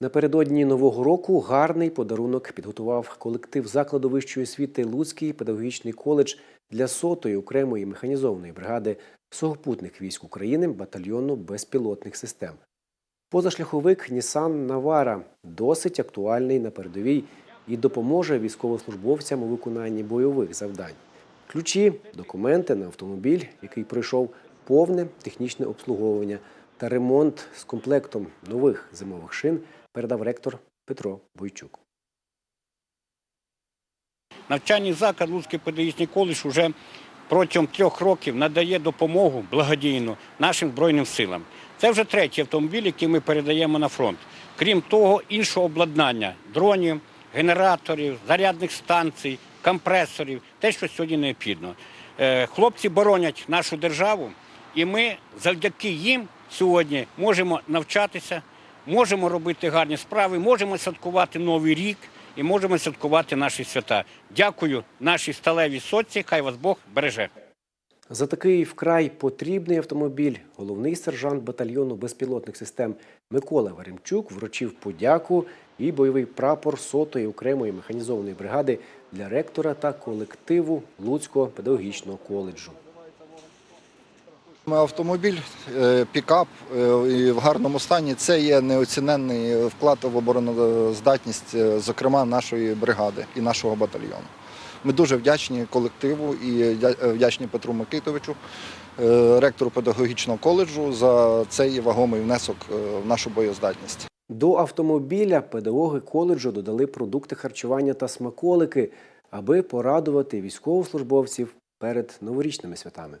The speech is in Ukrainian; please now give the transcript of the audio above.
Напередодні нового року гарний подарунок підготував колектив закладу вищої освіти Луцький педагогічний коледж для сотої окремої механізованої бригади сухопутних військ України батальйону безпілотних систем. Позашляховик Нісан Навара досить актуальний на передовій і допоможе військовослужбовцям у виконанні бойових завдань. Ключі, документи на автомобіль, який пройшов повне технічне обслуговування та ремонт з комплектом нових зимових шин передав ректор Петро Бойчук. Навчальний заклад Луцький педагогічний коледж вже протягом трьох років надає допомогу благодійну нашим Збройним силам. Це вже третій автомобіль, який ми передаємо на фронт. Крім того, іншого обладнання дронів, генераторів, зарядних станцій, компресорів те, що сьогодні необхідно. Е, Хлопці боронять нашу державу, і ми завдяки їм сьогодні можемо навчатися, можемо робити гарні справи, можемо святкувати Новий рік і можемо святкувати наші свята. Дякую нашій сталевій соці. Хай вас Бог береже. За такий вкрай потрібний автомобіль головний сержант батальйону безпілотних систем Микола Веремчук вручив подяку і бойовий прапор сотої окремої механізованої бригади для ректора та колективу Луцького педагогічного коледжу. Автомобіль, е, пікап е, в гарному стані це є неоціненний вклад в обороноздатність, е, зокрема нашої бригади і нашого батальйону. Ми дуже вдячні колективу і дя- вдячні Петру Микитовичу, ректору педагогічного коледжу, за цей вагомий внесок в нашу боєздатність. До автомобіля педагоги коледжу додали продукти харчування та смаколики, аби порадувати військовослужбовців перед новорічними святами.